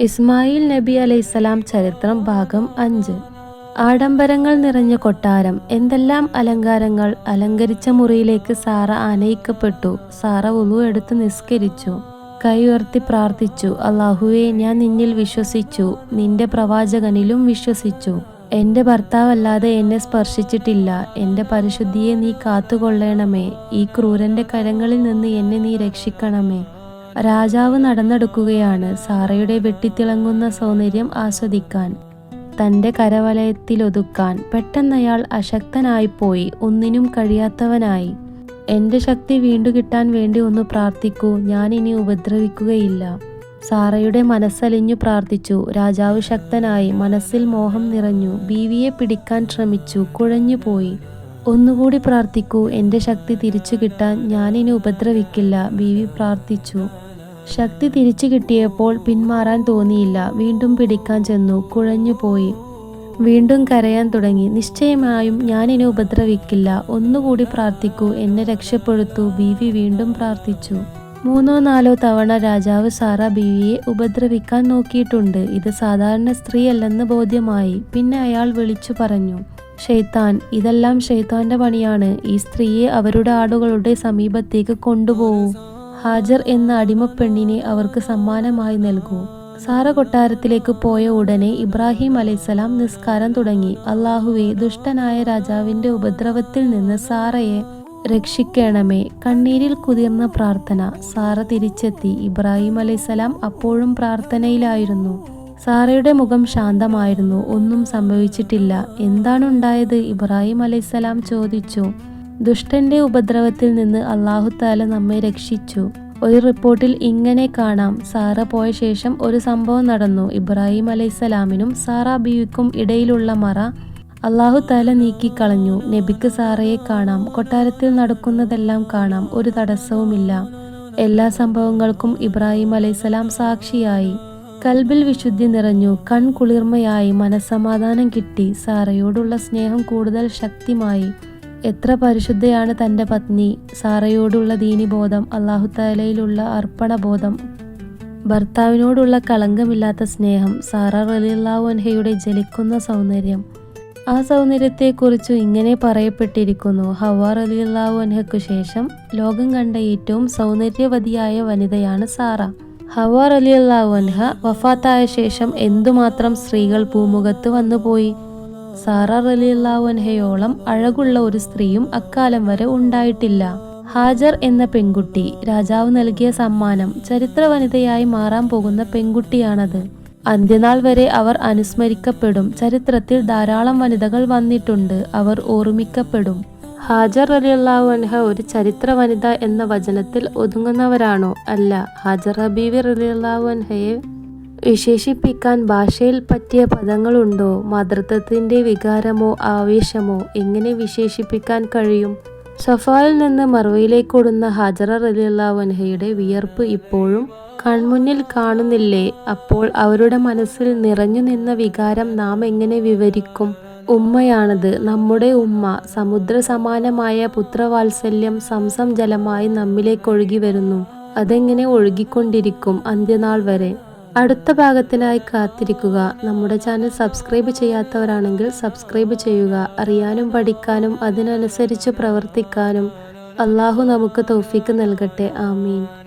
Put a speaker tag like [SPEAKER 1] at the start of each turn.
[SPEAKER 1] ഇസ്മായിൽ നബി അലൈസലാം ചരിത്രം ഭാഗം അഞ്ച്. ആഡംബരങ്ങൾ നിറഞ്ഞ കൊട്ടാരം എന്തെല്ലാം അലങ്കാരങ്ങൾ അലങ്കരിച്ച മുറിയിലേക്ക് സാറ ആനയിക്കപ്പെട്ടു. സാറ ഉളു എടുത്ത് നിസ്കരിച്ചു. കൈ ഉയർത്തി പ്രാർത്ഥിച്ചു അള്ളാഹുവെ ഞാൻ നിന്നിൽ വിശ്വസിച്ചു. നിന്റെ പ്രവാചകനിലും വിശ്വസിച്ചു. എന്റെ ഭർത്താവല്ലാതെ എന്നെ സ്പർശിച്ചിട്ടില്ല. എന്റെ പരിശുദ്ധിയെ നീ കാത്തുകൊള്ളണമേ. ഈ ക്രൂരന്റെ കരങ്ങളിൽ നിന്ന് എന്നെ നീ രക്ഷിക്കണമേ. രാജാവ് നടന്നെടുക്കുകയാണ്. സാറയുടെ വെട്ടിത്തിളങ്ങുന്ന സൗന്ദര്യം ആസ്വദിക്കാൻ തന്റെ കരവലയത്തിലൊതുക്കാൻ പെട്ടെന്നയാൾ അശക്തനായിപ്പോയി. ഒന്നിനും കഴിയാത്തവനായി. എന്റെ ശക്തി വീണ്ടു കിട്ടാൻ വേണ്ടി ഒന്ന് പ്രാർത്ഥിക്കൂ. ഞാൻ ഇനി ഉപദ്രവിക്കുകയില്ല സാറയുടെ മനസ്സലിഞ്ഞു പ്രാർത്ഥിച്ചു. രാജാവ് ശക്തനായി. മനസ്സിൽ മോഹം നിറഞ്ഞു. ബീവിയെ പിടിക്കാൻ ശ്രമിച്ചു. കുഴഞ്ഞുപോയി ഒന്നുകൂടി പ്രാർത്ഥിക്കൂ. എന്റെ ശക്തി തിരിച്ചു കിട്ടാൻ ഞാനിനി ഉപദ്രവിക്കില്ല ബീവി പ്രാർത്ഥിച്ചു. ശക്തി തിരിച്ചു കിട്ടിയപ്പോൾ പിന്മാറാൻ തോന്നിയില്ല. വീണ്ടും പിടിക്കാൻ ചെന്നു. കുഴഞ്ഞുപോയി വീണ്ടും കരയാൻ തുടങ്ങി. നിശ്ചയമായും ഞാനിനെ ഉപദ്രവിക്കില്ല. ഒന്നുകൂടി പ്രാർത്ഥിക്കൂ. എന്നെ രക്ഷപ്പെടുത്തു. ബീവി വീണ്ടും പ്രാർത്ഥിച്ചു. മൂന്നോ നാലോ തവണ രാജാവ് സാറ ബീവിയെ ഉപദ്രവിക്കാൻ നോക്കിയിട്ടുണ്ട്. ഇത് സാധാരണ സ്ത്രീയല്ലെന്ന് ബോധ്യമായി. പിന്നെ അയാൾ വിളിച്ചു പറഞ്ഞു ഷെയ്ത്താൻ ഇതെല്ലാം ഷെയ്ത്താന്റെ പണിയാണ്. ഈ സ്ത്രീയെ അവരുടെ ആടുകളുടെ സമീപത്തേക്ക് കൊണ്ടുപോകൂ. ഹാജർ എന്ന അടിമപ്പെണ്ണിനെ അവർക്ക് സമ്മാനമായി നൽകൂ. സാറ കൊട്ടാരത്തിലേക്ക് പോയ ഉടനെ ഇബ്രാഹിം അലൈസലാം നിസ്കാരം തുടങ്ങി. അള്ളാഹുവെ ദുഷ്ടനായ രാജാവിന്റെ ഉപദ്രവത്തിൽ നിന്ന് സാറയെ രക്ഷിക്കണമേ. കണ്ണീരിൽ കുതിർന്ന പ്രാർത്ഥന. സാറ തിരിച്ചെത്തി. ഇബ്രാഹിം അലൈസലാം അപ്പോഴും പ്രാർത്ഥനയിലായിരുന്നു. സാറയുടെ മുഖം ശാന്തമായിരുന്നു. ഒന്നും സംഭവിച്ചിട്ടില്ല. എന്താണുണ്ടായത് ഇബ്രാഹിം അലൈസലാം ചോദിച്ചു. ദുഷ്ടന്റെ ഉപദ്രവത്തിൽ നിന്ന് അള്ളാഹു താല നമ്മെ രക്ഷിച്ചു. ഒരു റിപ്പോർട്ടിൽ ഇങ്ങനെ കാണാം. സാറ പോയ ശേഷം ഒരു സംഭവം നടന്നു. ഇബ്രാഹിം അലൈസലാമിനും സാറ ബിയുക്കും ഇടയിലുള്ള മറ അള്ളാഹു താല നീക്കിക്കളഞ്ഞു. നബിക്ക് സാറയെ കാണാം. കൊട്ടാരത്തിൽ നടക്കുന്നതെല്ലാം കാണാം. ഒരു തടസ്സവുമില്ല. എല്ലാ സംഭവങ്ങൾക്കും ഇബ്രാഹിം അലൈസലാം സാക്ഷിയായി. കൽബിൽ വിശുദ്ധി നിറഞ്ഞു. കൺകുളിർമയായി. മനസ്സമാധാനം കിട്ടി. സാറയോടുള്ള സ്നേഹം കൂടുതൽ ശക്തിമായി. എത്ര പരിശുദ്ധയാണ് തന്റെ പത്നി സാറയോടുള്ള ദീനിബോധം അള്ളാഹുത്താലയിലുള്ള അർപ്പണബോധം ഭർത്താവിനോടുള്ള കളങ്കമില്ലാത്ത സ്നേഹം സാറ റലിള്ളാഹു അൻഹയുടെ ജലിക്കുന്ന സൗന്ദര്യം. ആ സൗന്ദര്യത്തെക്കുറിച്ച് ഇങ്ങനെ പറയപ്പെട്ടിരിക്കുന്നു ഹവ അൻഹയ്ക്കു ശേഷം ലോകം കണ്ട ഏറ്റവും സൗന്ദര്യവതിയായ വനിതയാണ് സാറ. ഹവ റലിയല്ലാഹു അൻഹ വഫാത്തായ ശേഷം എന്തുമാത്രം സ്ത്രീകൾ ഭൂമുഖത്ത് വന്നുപോയി? സാറ റലിയല്ലാവൻഹയോളം അഴകുള്ള ഒരു സ്ത്രീയും അക്കാലം വരെ ഉണ്ടായിട്ടില്ല. ഹാജർ എന്ന പെൺകുട്ടി രാജാവ് നൽകിയ സമ്മാനം ചരിത്ര വനിതയായി മാറാൻ പോകുന്ന പെൺകുട്ടിയാണത്. അന്ത്യനാൾ വരെ അവർ അനുസ്മരിക്കപ്പെടും. ചരിത്രത്തിൽ ധാരാളം വനിതകൾ വന്നിട്ടുണ്ട്. അവർ ഓർമ്മിക്കപ്പെടും. ഹാജർ റലിയല്ലാവൻഹ ഒരു ചരിത്ര വനിത എന്ന വചനത്തിൽ ഒതുങ്ങുന്നവരാണോ? അല്ല. ഹാജർ ഹബീബി റലിയല്ലാഹു അൻഹയെ വിശേഷിപ്പിക്കാൻ ഭാഷയിൽ പറ്റിയ പദങ്ങളുണ്ടോ? മാതൃത്വത്തിന്റെ വികാരമോ ആവേശമോ? എങ്ങനെ വിശേഷിപ്പിക്കാൻ കഴിയും? സഫായിൽ നിന്ന് മറവയിലേക്കൊടുന്ന ഹാജറ റലിയല്ലാവൻഹയുടെ വിയർപ്പ് ഇപ്പോഴും കൺമുന്നിൽ കാണുന്നില്ലേ? അപ്പോൾ അവരുടെ മനസ്സിൽ നിറഞ്ഞു നിന്ന വികാരം നാം എങ്ങനെ വിവരിക്കും? ഉമ്മയാണത് നമ്മുടെ ഉമ്മ. സമുദ്ര സമാനമായ പുത്രവാത്സല്യം സംസം ജലമായി നമ്മിലേക്ക് ഒഴുകി വരുന്നു. അതെങ്ങനെ ഒഴുകിക്കൊണ്ടിരിക്കും അന്ത്യനാൾ വരെ? അടുത്ത ഭാഗത്തിനായി കാത്തിരിക്കുക. നമ്മുടെ ചാനൽ സബ്സ്ക്രൈബ് ചെയ്യാത്തവരാണെങ്കിൽ സബ്സ്ക്രൈബ് ചെയ്യുക. അറിയാനും പഠിക്കാനും അതിനനുസരിച്ച് പ്രവർത്തിക്കാനും അള്ളാഹു നമുക്ക് തൗഫീക്ക് നൽകട്ടെ. ആമീൻ.